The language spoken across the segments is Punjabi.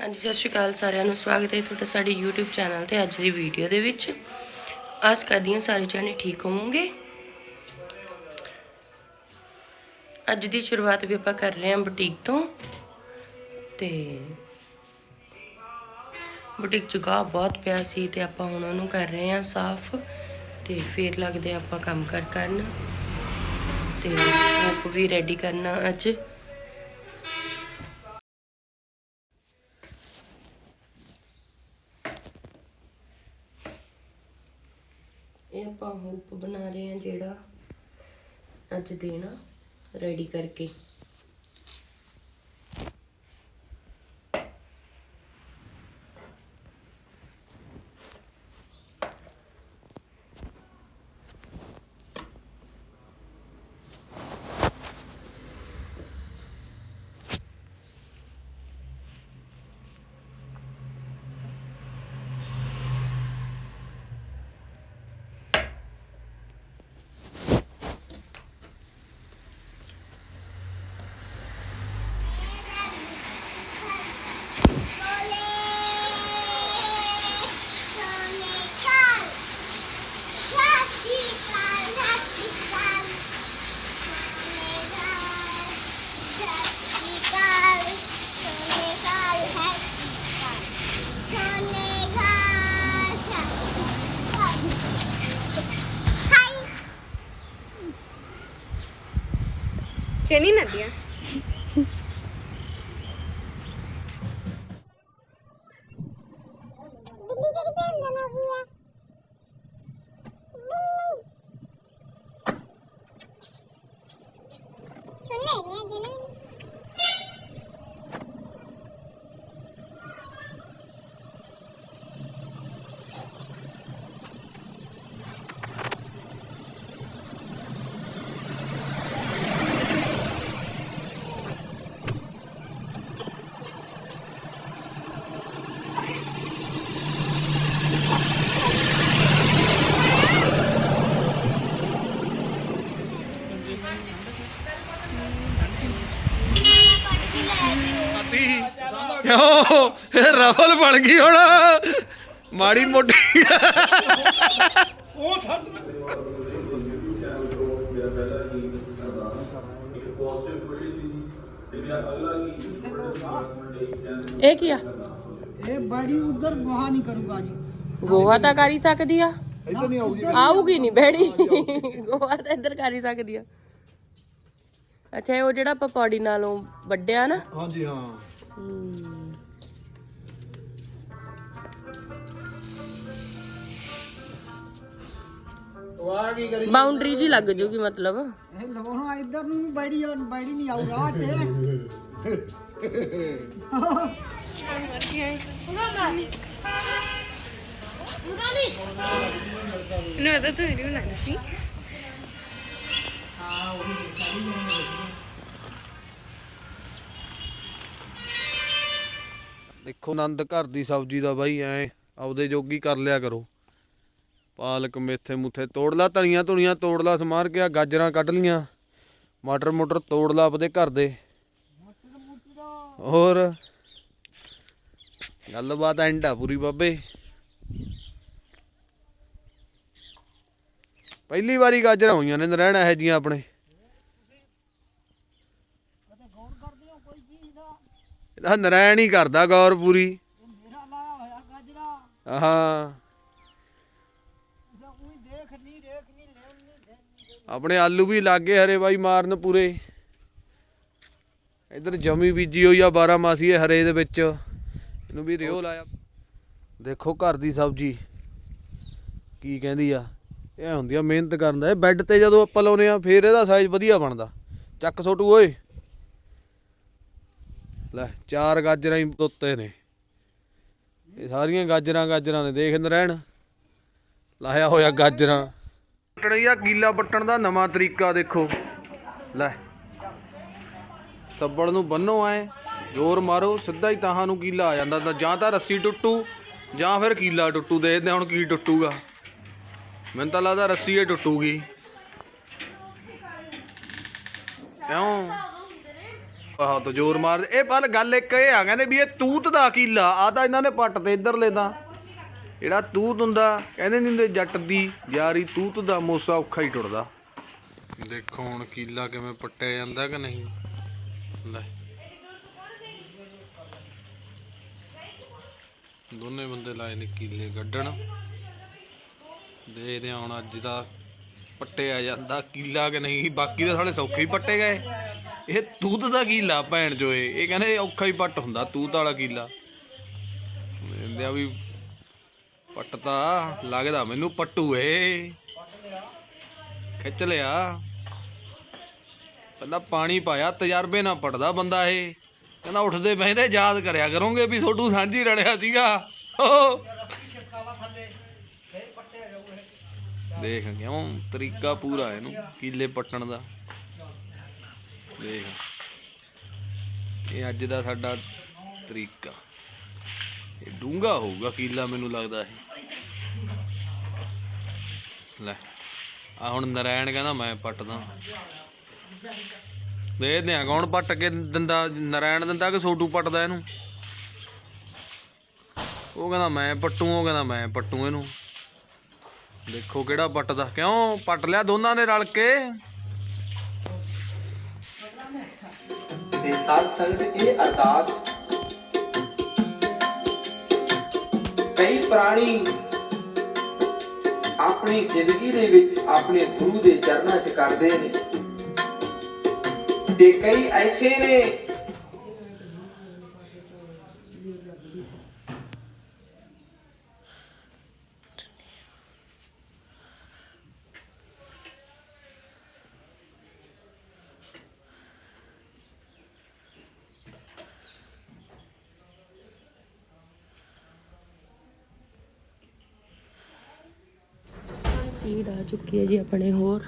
ਹਾਂਜੀ, ਸਤਿ ਸ਼੍ਰੀ ਅਕਾਲ ਸਾਰਿਆਂ ਨੂੰ। ਸਵਾਗਤ ਹੈ ਤੁਹਾਡਾ ਸਾਡੇ YouTube ਚੈਨਲ ਤੇ ਅੱਜ ਦੀ ਵੀਡੀਓ ਦੇ ਵਿੱਚ। ਆਸ ਕਰਦੀ ਹਾਂ ਸਾਰੇ ਜਣੇ ਠੀਕ ਹੋਵੋਗੇ। ਅੱਜ ਦੀ ਸ਼ੁਰੂਆਤ ਵੀ ਆਪਾਂ ਕਰ ਰਹੇ ਹਾਂ ਬੁਟੀਕ ਤੋਂ। ਤੇ ਬੁਟੀਕ ਚ ਗਾਹ ਬਹੁਤ ਪਿਆ ਸੀ ਤੇ ਆਪਾਂ ਹੁਣ ਉਹਨੂੰ ਕਰ ਰਹੇ ਹਾਂ ਸਾਫ਼। ਤੇ ਫੇਰ ਲੱਗਦੇ ਹਾਂ ਆਪਾਂ ਕੰਮ ਕਰ ਕਰਨ। ਤੇ ਆਪ ਵੀ ਰੈਡੀ ਕਰਨਾ ਅੱਜ ਇਹ ਆਪਾਂ ਹੁੱਪ ਬਣਾ ਰਹੇ ਹਾਂ ਜਿਹੜਾ ਅੱਜ ਦੇਣਾ ਰੈਡੀ ਕਰਕੇ। ਸ਼ਨੀ ਨਦੀਆਂ ਬਿੱਲੀ ਤੇਰੀ ਭੈਣ ਦਾ ਨਾਮ ਕੀ ਆ ਬਿੱਲੂ ਸੁਣ ਲੈ ਰਿਹਾ ਜਨਾ ਕਿਉਂ ਇਹ ਰਫਲ ਬਣ ਗਈ ਹੁਣ। ਮਾੜੀ ਮੋਟੀ। ਇਹ ਕੀ ਆ? ਇਹ ਬੜੀ ਉਧਰ ਗੁਹਾ ਨਹੀਂ ਕਰੂਗਾ ਜੀ। ਗੋਆ ਤਾਂ ਕਰ ਹੀ ਸਕਦੀ ਆ। ਇਧਰ ਨਹੀਂ ਆਊਗੀ। ਆਊਗੀ ਨਹੀਂ ਬੈੜੀ ਗੋਆ ਤਾਂ ਇੱਧਰ ਕਰ ਹੀ ਸਕਦੀ ਆ। ਅੱਛਾ ਇਹ ਉਹ ਜਿਹੜਾ ਆਪਾਂ ਪੌੜੀ ਨਾਲੋਂ ਵੱਡਿਆ ਨਾ? ਹਾਂਜੀ ਹਾਂ। ਹਮ, ਉਹ ਆ ਕੀ ਕਰੀ ਬਾਉਂਡਰੀ ਜੀ ਲੱਗ ਜੂਗੀ ਮਤਲਬ। ਇਹ ਲਵਾਉਣਾ ਇਧਰ ਨੂੰ ਵੀ ਬੜੀ ਆ ਬੜੀ ਨਹੀਂ ਆਊ ਰਾਹ ਤੇ ਨੂੰ ਤਾਂ ਤੂੰ ਵੀਡੀਓ ਬਣਾਉਣੀ ਸੀ। ਦੇਖੋ ਆਨੰਦ ਘਰ ਦੀ ਸਬਜ਼ੀ ਦਾ ਬਾਈ ਐ ਆਪਦੇ ਜੋਗੀ ਕਰ ਲਿਆ ਕਰੋ। ਪਾਲਕ ਮੇਥੇ ਮੁੱਥੇ ਤੋੜ ਲਾ ਧਨੀਆਂ ਧੁਨੀਆਂ ਤੋੜ ਲਾ ਸਮਾਰ ਗਿਆ ਗਾਜਰਾਂ ਕੱਢ ਲੀਆਂ। ਮਟਰ ਮਟਰ ਤੋੜ ਲਾ ਆਪਦੇ ਘਰ ਦੇ। ਹੋਰ? ਗੱਲਬਾਤ ਐਂਡ ਆ ਪੂਰੀ ਬਾਬੇ। ਪਹਿਲੀ ਵਾਰੀ ਗਾਜਰਾਂ ਹੋਈਆਂ ਨੇ ਨਰੈਣ ਇਹ ਜੀਆਂ ਆਪਣੇ। ਇਹਦਾ ਨਰੈਣ ਹੀ ਕਰਦਾ ਗੌਰ ਪੂਰੀ। ਮੇਰਾ ਲਾਇਆ ਹੋਇਆ ਗਾਜਰਾ। ਹਾਂ ਉਹੀ ਦੇਖ ਨਹੀਂ ਦੇਖ ਨਹੀਂ ਲੈਣ ਨਹੀਂ ਦੇਣ ਆਪਣੇ ਆਲੂ ਵੀ ਲੱਗੇ ਹਰੇ ਬਾਈ ਮਾਰਨ ਪੂਰੇ। ਇਧਰ ਜਮੀ ਬੀਜੀ ਹੋਈ ਆ 12 ਮਾਸੀ ਇਹ ਹਰੇ ਦੇ ਵਿੱਚ। ਇਹਨੂੰ ਵੀ ਰਿਓ ਲਾਇਆ। ਦੇਖੋ ਘਰ ਦੀ ਸਬਜ਼ੀ। ਕੀ ਕਹਿੰਦੀ ਆ? ਇਹ ਹੁੰਦੀ ਆ ਮਿਹਨਤ ਕਰਨ ਦਾ। ਇਹ ਬੈੱਡ ਤੇ ਜਦੋਂ ਆਪਾਂ ਲਾਉਨੇ ਆ, ਫੇਰ ਇਹਦਾ ਸਾਈਜ਼ ਵਧੀਆ ਬਣਦਾ। ਚੱਕ ਛੋਟੂ ਓਏ। ਲੈ, ਚਾਰ ਗਾਜਰਾਂ ਹੀ ਉੱਤੇ ਨੇ। ਇਹ ਸਾਰੀਆਂ ਗਾਜਰਾਂ ਗਾਜਰਾਂ ਨੇ। ਦੇਖ ਰਹਿਣ। ਲਾਇਆ ਹੋਇਆ ਗਾਜਰਾਂ। ਪੱਟਣੀ ਆ ਕੀਲਾ ਪੱਟਣ ਦਾ ਨਵਾਂ ਤਰੀਕਾ ਦੇਖੋ। ਲੈ। ਸੱਬੜ ਨੂੰ ਬੰਨੋ ਐ, ਜ਼ੋਰ ਮਾਰੋ, ਸਿੱਧਾ ਹੀ ਤਾਹਾਂ ਨੂੰ ਕੀਲਾ ਆ ਜਾਂਦਾ ਤਾਂ ਜਾਂ ਤਾਂ ਰੱਸੀ ਟੁੱਟੂ, ਜਾਂ ਫਿਰ ਕੀਲਾ ਟੁੱਟੂ, ਦੇਖਦੇ ਹੁਣ ਕੀ ਟੁੱਟੂਗਾ। ਮੈਨੂੰ ਤਾਂ ਲੱਗਦਾ ਰੱਸੀ ਹੀ ਟੁੱਟੂਗੀ। ਕਿਉਂ ਬਹੁਤ ਜ਼ੋਰ ਮਾਰ, ਇਹ ਪਰ ਗੱਲ ਇੱਕ ਇਹ ਆ, ਕਹਿੰਦੇ ਵੀ ਇਹ ਤੂਤ ਦਾ ਕੀਲਾ ਆ ਤਾਂ ਇਹਨਾਂ ਨੇ ਪੱਟ ਤੇ ਇੱਧਰਲੇ ਤਾਂ। ਜਿਹੜਾ ਤੂਤ ਹੁੰਦਾ, ਕਹਿੰਦੇ ਨਹੀਂ ਹੁੰਦੇ ਜੱਟ ਦੀ ਯਾਰੀ ਤੂਤ ਦਾ ਮੋਸਾ ਔਖਾ ਹੀ ਟੁੱਟਦਾ। ਦੇਖੋ ਹੁਣ ਕੀਲਾ ਕਿਵੇਂ ਪੱਟਿਆ ਜਾਂਦਾ ਕਿ ਨਹੀਂ? ਲੈ। ਦੋਨੇ ਬੰਦੇ ਲਾਏ ਨੇ ਕੀਲੇ ਕੱਢਣ। ਦੇਖਦੇ ਹਾਂ ਹੁਣ ਅੱਜ ਦਾ ਪੱਟਿਆ ਜਾਂਦਾ ਕੀਲਾ ਕਿ ਨਹੀਂ। ਬਾਕੀ ਤਾਂ ਸਾਲੇ ਸੌਖੇ ਹੀ ਪੱਟੇ ਗਏ। ਇਹ ਤੂਤ ਦਾ ਕੀਲਾ ਭੈਣ ਜੋਏ। ਇਹ ਇਹ ਕਹਿੰਦੇ ਔਖਾ ਹੀ ਪੱਟ ਹੁੰਦਾ, ਤੂਤ ਵਾਲਾ ਕੀਲਾ। ਕਹਿੰਦੇ ਆ ਵੀ ਪੱਟਤਾ ਲੱਗਦਾ ਮੈਨੂੰ ਪੱਟੂ ਏ। ਖਿੱਚ ਲਿਆ। ਪਹਿਲਾਂ ਪਾਣੀ ਪਾਇਆ, ਤਜਰਬੇ ਨਾਲ ਪਟਦਾ ਬੰਦਾ ਇਹ। ਕਹਿੰਦਾ ਉੱਠਦੇ ਬਹਿੰਦੇ ਯਾਦ ਕਰਿਆ ਕਰੋਗੇ ਵੀ ਛੋਟੂ ਸਾਂਝੀ ਰੜਿਆ ਸੀਗਾ। ਦੇਖ ਕਿਉਂ ਤਰੀਕਾ ਪੂਰਾ ਇਹਨੂੰ, ਕੀਲੇ ਪੱਟਣ ਦਾ। ਦੇਖ। ਇਹ ਅੱਜ ਦਾ ਸਾਡਾ ਤਰੀਕਾ। ਇਹ ਡੂੰਗਾ ਹੋਊਗਾ, ਕੀਲਾ ਮੈਨੂੰ ਲੱਗਦਾ ਇਹ। ਲੈ। ਆ ਹੁਣ ਨਰਾਇਣ ਕਹਿੰਦਾ ਮੈਂ ਪੱਟਦਾ। ਦੇਖਦੇ ਆ ਕੌਣ ਪੱਟ ਕੇ ਦਿੰਦਾ ਨਰਾਇਣ ਦਿੰਦਾ ਕਿ ਸੋਟੂ ਪੱਟਦਾ ਇਹਨੂੰ? ਉਹ ਕਹਿੰਦਾ ਮੈਂ ਪੱਟੂ, ਉਹ ਕਹਿੰਦਾ ਮੈਂ ਪੱਟੂ ਇਹਨੂੰ। ਦੇਖੋ ਕਿਹੜਾ ਪੱਟਦਾ। ਕਿਉਂ? ਪੱਟ ਲਿਆ ਦੋਨਾਂ ਨੇ ਰਲ ਕੇ। ਤੇ ਸਾਧ ਸੰਗਤ ਇਹ ਅਰਦਾਸ ਕਈ ਪ੍ਰਾਣੀ ਆਪਣੀ ਜ਼ਿੰਦਗੀ ਦੇ ਵਿੱਚ ਆਪਣੇ ਗੁਰੂ ਦੇ ਚਰਨਾਂ 'ਚ ਕਰਦੇ ਨੇ। ਤੇ ਕਈ ਐਸੇ ਨੇ ਫੀਡ ਆ ਚੁੱਕੀ ਹੈ ਜੀ ਆਪਣੇ ਹੋਰ।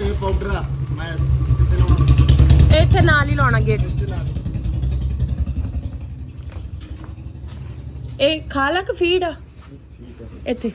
ਇਹ ਪਾਊਡਰ ਮੈਂ ਲਾਉਣਾ? ਇੱਥੇ ਨਾਲ ਹੀ ਲਾਉਣਾ ਗੇਟ ਇਹ ਖਾਲਾ ਕਿ ਫੀਡ ਆ? ਇੱਥੇ।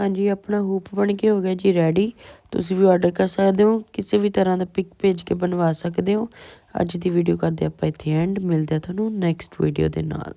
ਹਾਂਜੀ, ਆਪਣਾ ਹੂਪ ਬਣ ਕੇ ਹੋ ਗਿਆ ਜੀ ਰੈਡੀ ਤੁਸੀਂ ਵੀ ਆਰਡਰ ਕਰ ਸਕਦੇ ਹੋ, ਕਿਸੇ ਵੀ ਤਰ੍ਹਾਂ ਦਾ ਪਿਕ ਭੇਜ ਕੇ ਬਣਵਾ ਸਕਦੇ ਹੋ। ਅੱਜ ਦੀ ਵੀਡੀਓ ਕਰਦੇ ਆਪਾਂ ਇੱਥੇ ਐਂਡ ਮਿਲਦੇ ਆ ਤੁਹਾਨੂੰ ਨੈਕਸਟ ਵੀਡੀਓ ਦੇ ਨਾਲ।